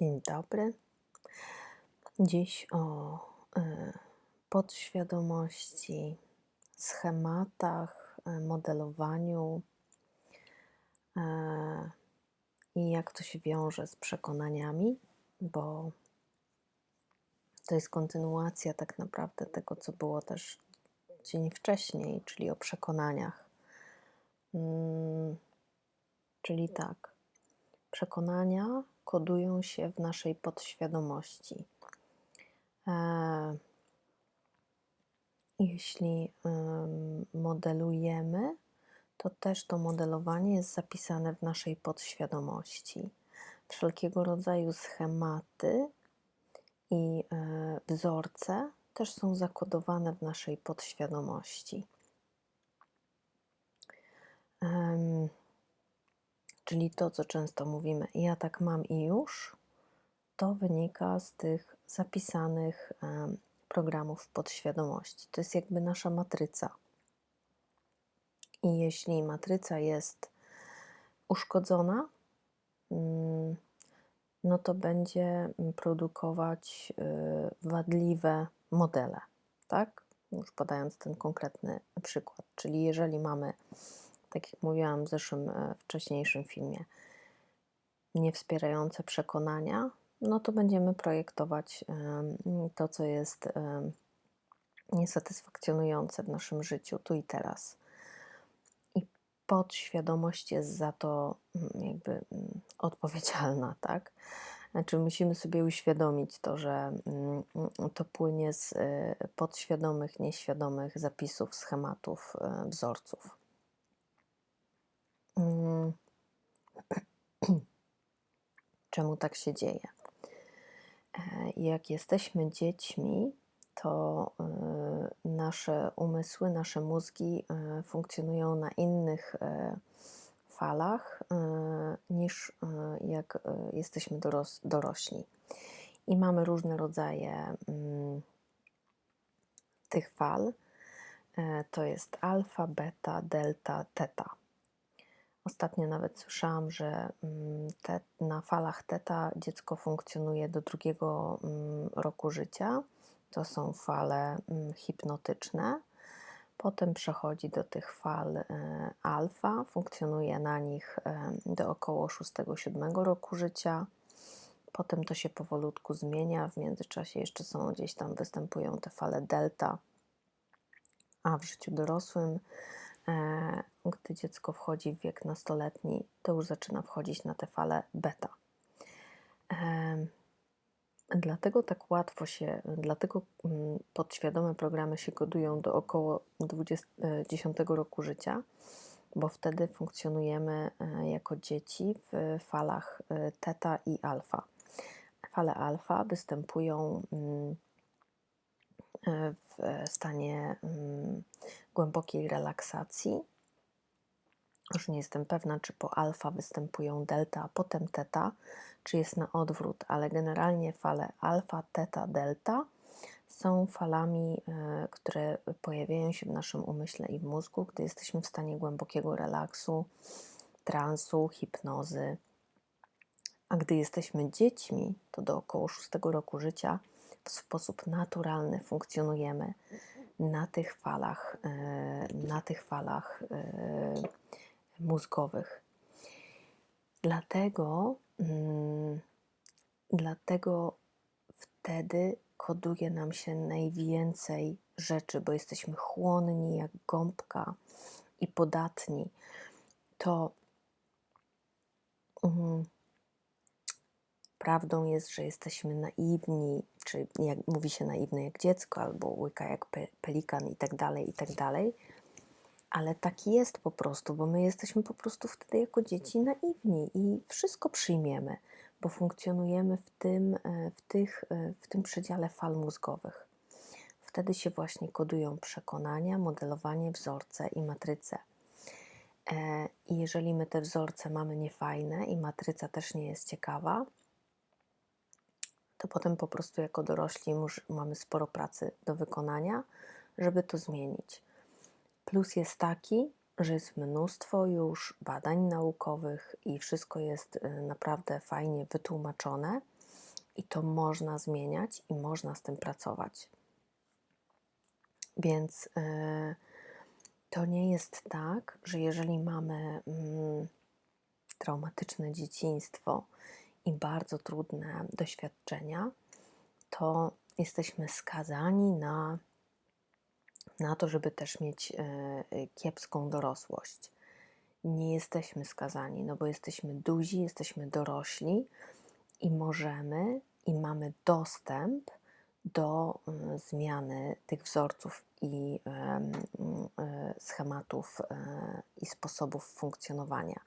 Dzień dobry. Dziś o y, podświadomości, schematach, y, modelowaniu y, i jak to się wiąże z przekonaniami, bo to jest kontynuacja tak naprawdę tego, co było też dzień wcześniej, czyli o przekonaniach. Mm, czyli tak, przekonania kodują się w naszej podświadomości. E, jeśli modelujemy, to też to modelowanie jest zapisane w naszej podświadomości. Wszelkiego rodzaju schematy i e, wzorce też są zakodowane w naszej podświadomości. Czyli to, co często mówimy, ja tak mam i już, to wynika z tych zapisanych programów podświadomości. To jest jakby nasza matryca. I jeśli matryca jest uszkodzona, mm, no to będzie produkować y, wadliwe modele, tak? Już podając ten konkretny przykład. Czyli jeżeli mamy tak jak mówiłam w zeszłym, e, wcześniejszym filmie, niewspierające przekonania, no to będziemy projektować to, co jest niesatysfakcjonujące w naszym życiu tu i teraz. I podświadomość jest za to mm, jakby mm, odpowiedzialna, tak? Znaczy musimy sobie uświadomić to, że mm, to płynie z e, podświadomych, nieświadomych zapisów, schematów, e, wzorców. Mm. Czemu tak się dzieje? E, jak jesteśmy dziećmi, to e, nasze umysły, nasze mózgi e, funkcjonują na innych falach niż jak jesteśmy dorośli. I mamy różne rodzaje mm, tych fal. To jest alfa, beta, delta, teta. Ostatnio nawet słyszałam, że mm, te, na falach teta dziecko funkcjonuje do drugiego mm, roku życia. To są fale mm, hipnotyczne. Potem przechodzi do tych fal e, alfa, funkcjonuje na nich e, do około 6-7 roku życia. Potem to się powolutku zmienia. W międzyczasie jeszcze są gdzieś tam występują te fale delta, a w życiu dorosłym gdy dziecko wchodzi w wiek nastoletni, to już zaczyna wchodzić na te fale beta. E, dlatego tak łatwo się, dlatego mm, podświadome programy się kodują do około 20, 10 e, roku życia, bo wtedy funkcjonujemy jako dzieci w falach teta i alfa. Fale alfa występują mm, w stanie mm, głębokiej relaksacji. Już nie jestem pewna, czy po alfa występują delta, a potem teta, czy jest na odwrót, ale generalnie fale alfa, teta, delta są falami, e, które pojawiają się w naszym umyśle i w mózgu, gdy jesteśmy w stanie głębokiego relaksu, transu, hipnozy. A gdy jesteśmy dziećmi, to do około 6 roku życia w sposób naturalny funkcjonujemy na tych falach, e, na tych falach e, mózgowych. Dlatego, mm, dlatego wtedy koduje nam się najwięcej rzeczy, bo jesteśmy chłonni jak gąbka i podatni. To um, prawdą jest, że jesteśmy naiwni, czy jak mówi się naiwny jak dziecko, albo łyka jak pe pelikan i tak dalej, i tak dalej. Ale tak jest po prostu, bo my jesteśmy po prostu wtedy jako dzieci naiwni i wszystko przyjmiemy, bo funkcjonujemy w tym, e, w tych, e, w tym przedziale fal mózgowych. Wtedy się właśnie kodują przekonania, modelowanie, wzorce i matryce. E, I jeżeli my te wzorce mamy niefajne i matryca też nie jest ciekawa, to potem po prostu jako dorośli mamy sporo pracy do wykonania, żeby to zmienić. Plus jest taki, że jest mnóstwo już badań naukowych i wszystko jest y, naprawdę fajnie wytłumaczone, i to można zmieniać i można z tym pracować. Więc yy, to nie jest tak, że jeżeli mamy mm, traumatyczne dzieciństwo i bardzo trudne doświadczenia, to jesteśmy skazani na, na to, żeby też mieć yy, kiepską dorosłość. Nie jesteśmy skazani, no bo jesteśmy duzi, jesteśmy dorośli i możemy i mamy dostęp do y, zmiany tych wzorców i y, schematów y, i sposobów funkcjonowania.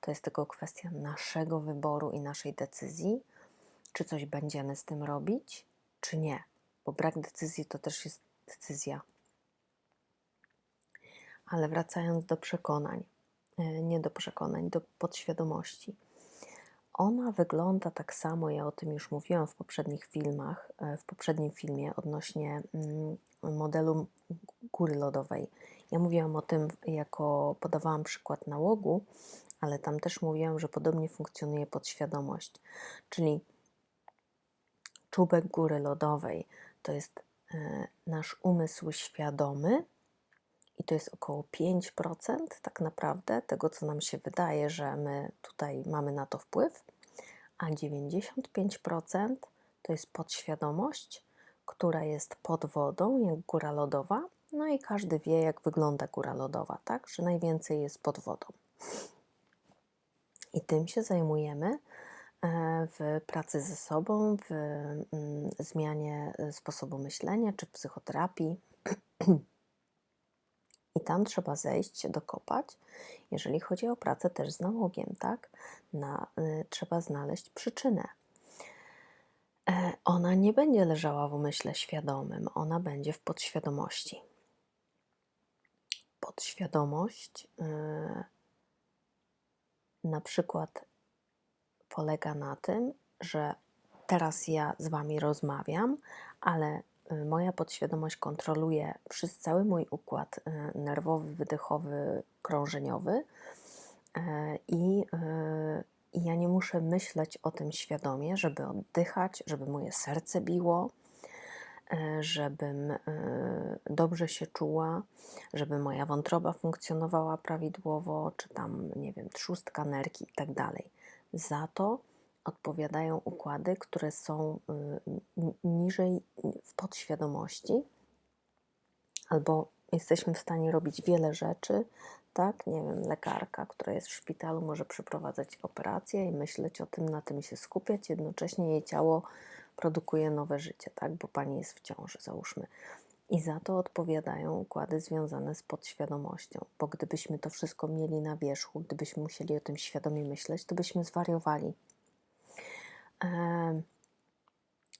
To jest tylko kwestia naszego wyboru i naszej decyzji, czy coś będziemy z tym robić, czy nie, bo brak decyzji to też jest decyzja. Ale wracając do przekonań, nie do przekonań, do podświadomości ona wygląda tak samo, ja o tym już mówiłam w poprzednich filmach, e, w poprzednim filmie odnośnie mm, modelu góry lodowej. Ja mówiłam o tym, jako podawałam przykład nałogu, ale tam też mówiłam, że podobnie funkcjonuje podświadomość, czyli czubek góry lodowej to jest e, nasz umysł świadomy i to jest około 5% tak naprawdę tego, co nam się wydaje, że my tutaj mamy na to wpływ a 95% to jest podświadomość, która jest pod wodą, jak góra lodowa. No i każdy wie, jak wygląda góra lodowa, tak? Że najwięcej jest pod wodą. I tym się zajmujemy e, w pracy ze sobą, w mm, zmianie sposobu myślenia czy psychoterapii. I tam trzeba zejść, dokopać, jeżeli chodzi o pracę też z nałogiem, tak? Na, y, trzeba znaleźć przyczynę. E, ona nie będzie leżała w umyśle świadomym, ona będzie w podświadomości. Podświadomość y, na przykład polega na tym, że teraz ja z Wami rozmawiam, ale moja podświadomość kontroluje przez cały mój układ y, nerwowy, wydechowy, krążeniowy y, i, i ja nie muszę myśleć o tym świadomie, żeby oddychać, żeby moje serce biło, żebym dobrze się czuła, żeby moja wątroba funkcjonowała prawidłowo, czy tam, nie wiem, trzustka nerki i tak dalej. Za to odpowiadają układy, które są y, niżej w podświadomości, albo jesteśmy w stanie robić wiele rzeczy, tak? Nie wiem, lekarka, która jest w szpitalu, może przeprowadzać operację i myśleć o tym, na tym się skupiać, jednocześnie jej ciało produkuje nowe życie, tak? Bo pani jest w ciąży, załóżmy. I za to odpowiadają układy związane z podświadomością, bo gdybyśmy to wszystko mieli na wierzchu, gdybyśmy musieli o tym świadomie myśleć, to byśmy zwariowali.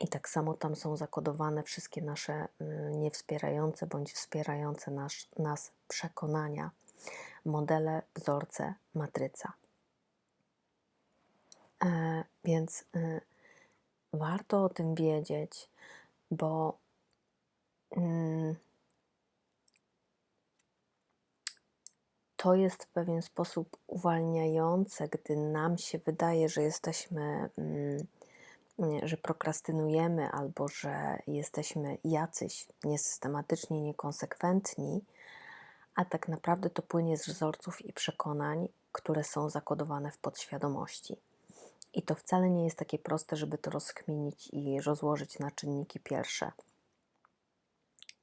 I tak samo tam są zakodowane wszystkie nasze y, niewspierające bądź wspierające nas, nas przekonania, modele, wzorce, matryca. E, więc y, warto o tym wiedzieć, bo to jest w pewien sposób uwalniające, gdy nam się wydaje, że jesteśmy, mm, że prokrastynujemy albo że jesteśmy jacyś niesystematycznie, niekonsekwentni, a tak naprawdę to płynie z wzorców i przekonań, które są zakodowane w podświadomości. I to wcale nie jest takie proste, żeby to rozkminić i rozłożyć na czynniki pierwsze.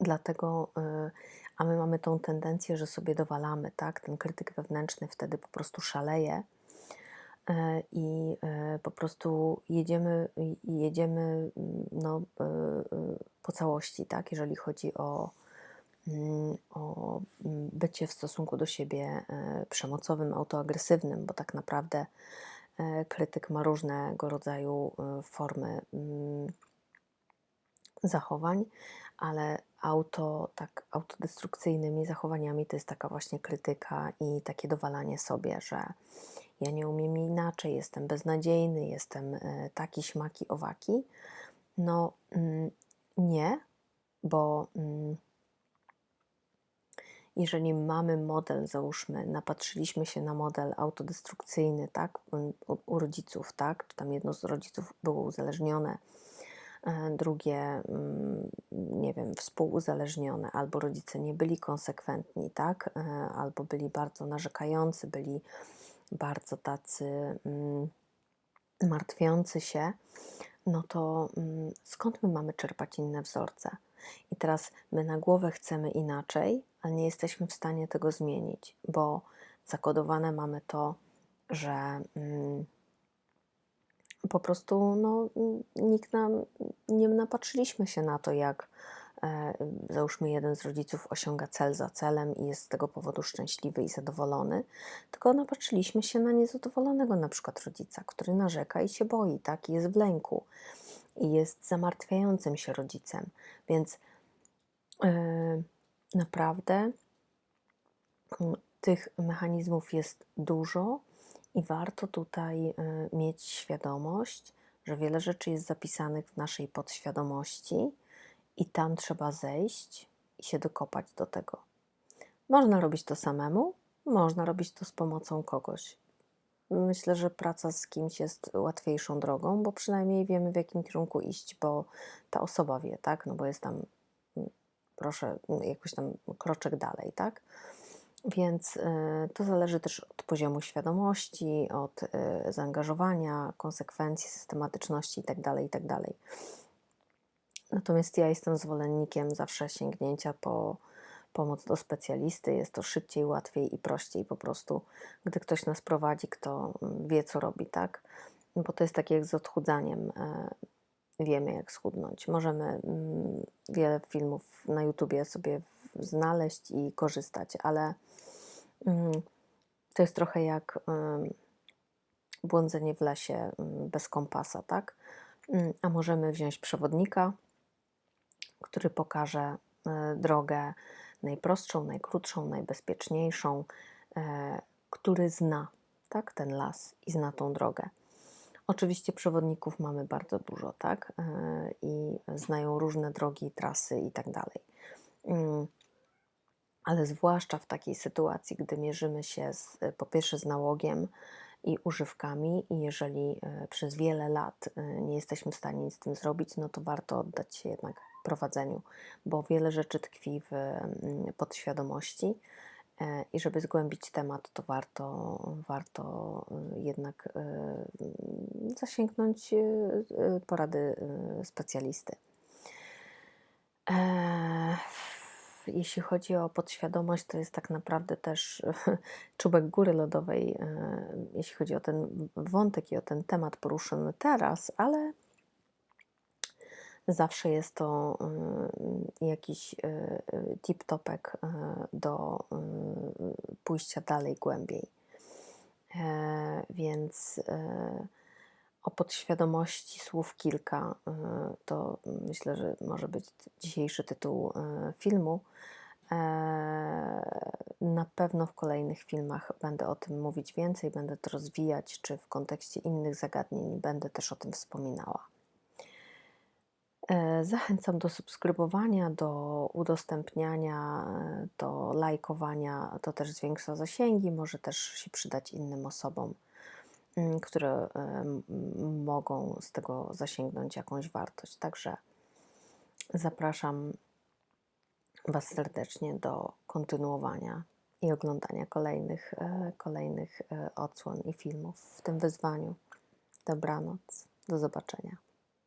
Dlatego y, a my mamy tą tendencję, że sobie dowalamy, tak? Ten krytyk wewnętrzny wtedy po prostu szaleje e, i e, po prostu jedziemy, jedziemy mm, no, po całości, tak? Jeżeli chodzi o, mm, o mm, bycie w stosunku do siebie przemocowym, autoagresywnym, bo tak naprawdę krytyk ma różnego rodzaju formy zachowań, ale auto, tak autodestrukcyjnymi zachowaniami to jest taka właśnie krytyka i takie dowalanie sobie, że ja nie umiem inaczej, jestem beznadziejny, jestem e, taki, śmaki, owaki. No mm, nie, bo mm, jeżeli mamy model, załóżmy, napatrzyliśmy się na model autodestrukcyjny, tak, u, rodziców, tak, czy tam jedno z rodziców było uzależnione, e, drugie, mm, współuzależnione, albo rodzice nie byli konsekwentni, tak, e, albo byli bardzo narzekający, byli bardzo tacy mm, martwiący się, no to mm, skąd my mamy czerpać inne wzorce? I teraz my na głowę chcemy inaczej, ale nie jesteśmy w stanie tego zmienić, bo zakodowane mamy to, że mm, po prostu no, nikt nam nie napatrzyliśmy się na to, jak załóżmy jeden z rodziców osiąga cel za celem i jest z tego powodu szczęśliwy i zadowolony, tylko napatrzyliśmy się na niezadowolonego na przykład rodzica, który narzeka i się boi, tak, i jest w lęku i jest zamartwiającym się rodzicem, więc yy, naprawdę yy, tych mechanizmów jest dużo i warto tutaj yy, mieć świadomość, że wiele rzeczy jest zapisanych w naszej podświadomości i tam trzeba zejść i się dokopać do tego. Można robić to samemu, można robić to z pomocą kogoś. Myślę, że praca z kimś jest łatwiejszą drogą, bo przynajmniej wiemy, w jakim kierunku iść, bo ta osoba wie, tak? No bo jest tam, mm, proszę, mm, jakoś tam kroczek dalej, tak? Więc y, to zależy też od poziomu świadomości, od y, zaangażowania, konsekwencji, systematyczności itd., itd. Natomiast ja jestem zwolennikiem zawsze sięgnięcia po pomoc do specjalisty. Jest to szybciej, łatwiej i prościej po prostu, gdy ktoś nas prowadzi, kto mm, wie, co robi, tak? Bo to jest tak jak z odchudzaniem. E, wiemy, jak schudnąć. Możemy mm, wiele filmów na YouTubie sobie znaleźć i korzystać, ale mm, to jest trochę jak błądzenie w lesie bez kompasa, tak? A możemy wziąć przewodnika, który pokaże e, drogę najprostszą, najkrótszą, najbezpieczniejszą, e, który zna tak, ten las i zna tą drogę. Oczywiście przewodników mamy bardzo dużo, tak? E, I znają różne drogi, trasy i tak dalej. Mm, ale zwłaszcza w takiej sytuacji, gdy mierzymy się z, po pierwsze z nałogiem i używkami, i jeżeli przez wiele lat nie jesteśmy w stanie nic z tym zrobić, no to warto oddać się jednak prowadzeniu, bo wiele rzeczy tkwi w mm, podświadomości e, i żeby zgłębić temat, to warto, warto e, jednak e, zasięgnąć porady specjalisty. Jeśli chodzi o podświadomość, to jest tak naprawdę też czubek góry lodowej, jeśli chodzi o ten wątek i o ten temat poruszony teraz, ale Zawsze jest to y, jakiś y, y, tip-topek do pójścia dalej, głębiej. E, więc o podświadomości słów kilka to myślę, że może być dzisiejszy tytuł filmu. E, na pewno w kolejnych filmach będę o tym mówić więcej, będę to rozwijać, czy w kontekście innych zagadnień będę też o tym wspominała. E, zachęcam do subskrybowania, do udostępniania, e, do lajkowania. To też zwiększa zasięgi, może też się przydać innym osobom, mm, które mogą z tego zasięgnąć jakąś wartość. Także zapraszam Was serdecznie do kontynuowania i oglądania kolejnych, e, kolejnych odsłon i filmów w tym wyzwaniu. Dobranoc, do zobaczenia.